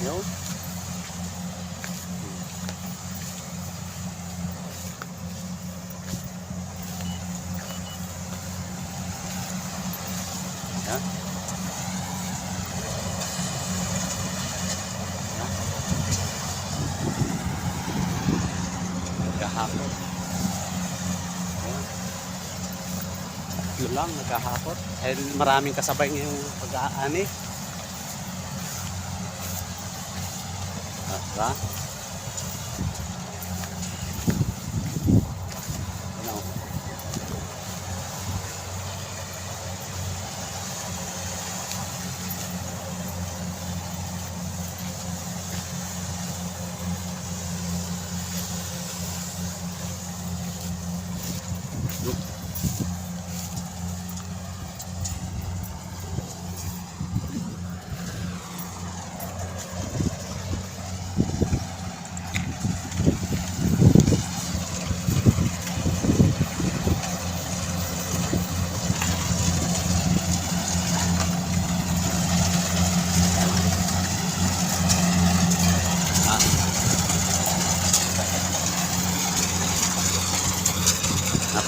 Yun. Yan. Yan. Nagkahapon. Yan. Yun lang, nagkahapon. Eh, maraming kasabay ngayong pag-aani. Ah, Diba? Ano?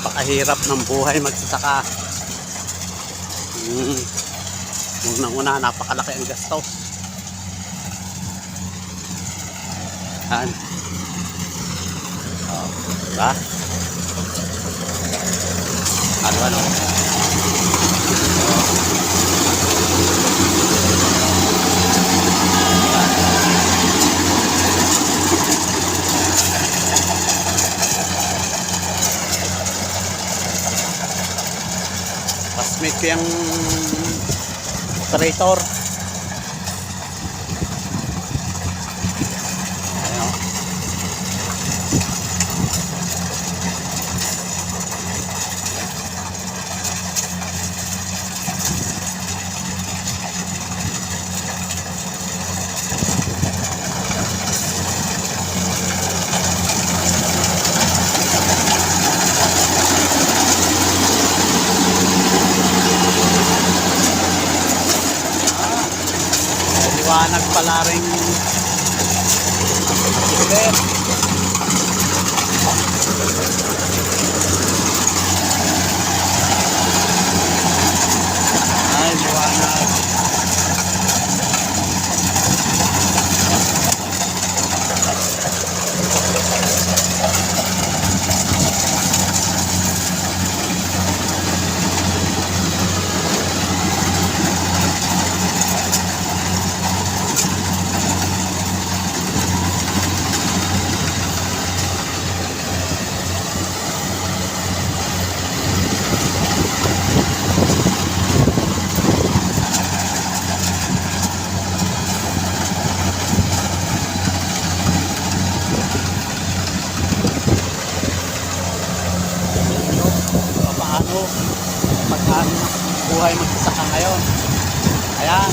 Ah. Napakahirap ng buhay magsasaka. Mm. Unang-una, napakalaki ang gastos. Yan. Oh, diba? Ano, ano? Yung operator. Liwanag pala rin. Super. Ay, liwanag. Ano, pagkaan buhay magsasaka ngayon. Ayan.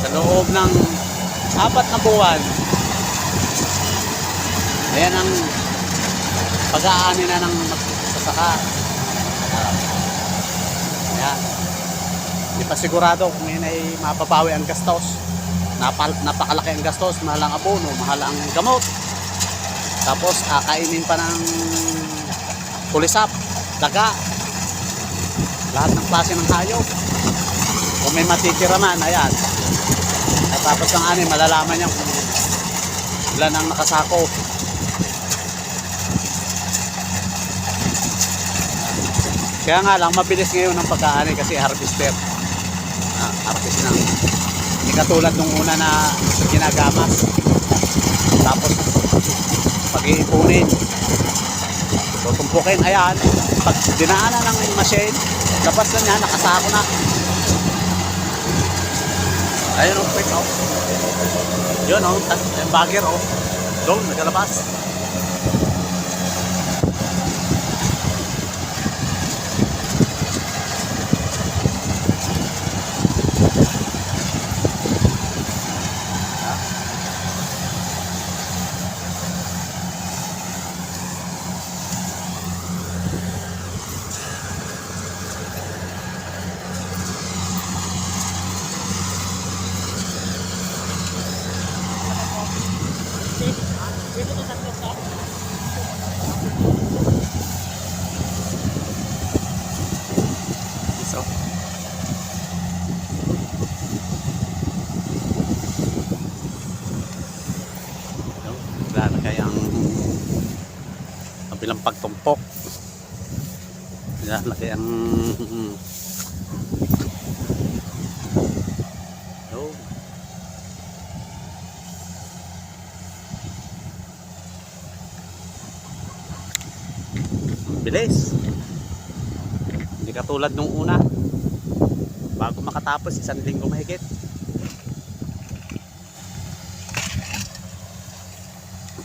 Sa loob ng apat na buwan, ayan ang pag-aani na ng magsasaka. Ah. Ayan. Hindi pa sigurado kung yun ay mapapawi ang gastos. Napal, napakalaki ang gastos, mahal ang abono, mahal ang gamot. Tapos kakainin pa ng kulisap, daga, lahat ng klase ng hayop. Kung may matitira man, ayan. At tapos ng ani, malalaman niya kung ilan ang nakasako. Kaya nga lang, mabilis ngayon ang pagkaani kasi harvester. Ah, harvest ng hindi katulad nung una na ginagamas. Tapos pag-iipunin. Tutumpukin, ayan. Pag dinaanan ng machine, labas na niya, nakasako na. Ayun o, quick o. Yun o, yung bagger o. Doon, nagalabas. So. Wala na kaya ang pagtumpok. Wala na kaya ang Bilis. Hindi katulad nung una. Bago makatapos, isang linggo mahigit.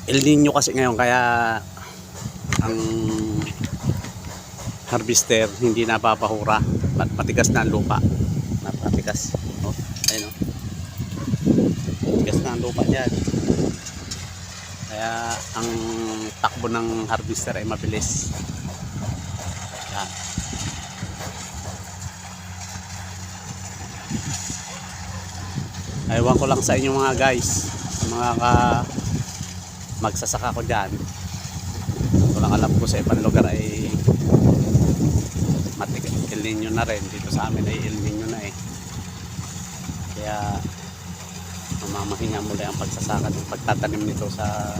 El Nino kasi ngayon kaya ang harvester hindi napapahura Mat- matigas na ang lupa napakatigas oh, ayun oh. matigas na ang lupa dyan kaya ang takbo ng harvester ay mabilis yan Ewan ko lang sa inyo mga guys, sa mga ka magsasaka ko dyan. Walang alam ko sa ibang lugar ay matig El Nino na rin. Dito sa amin ay El Nino na eh. Kaya mamamahinga muli ang pagsasaka ng pagtatanim nito sa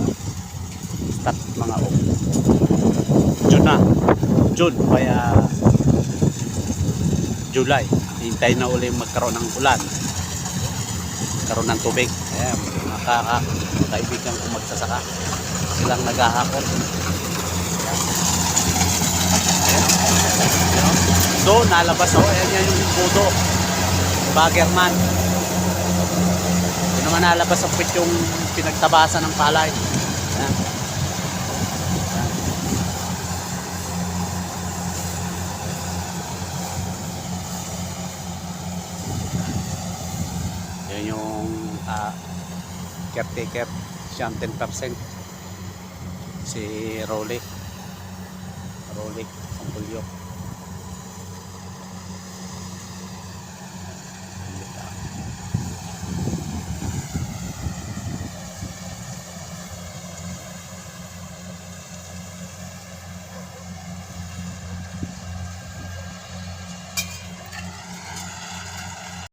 start mga o June na. June kaya July. Hintay na uli magkaroon ng ulan karoon ng tubig. Ayan, mga kaka, kaibigan ko magsasaka. Silang naghahakot. Ayan. Ayan, oh. Ayan, nalabas yan yung budo. Baggerman. Doon naman nalabas ang pit yung pinagtabasan ng palay. Yung uh, caretaker siyang 10% si Rolly. Rolly Sampulyo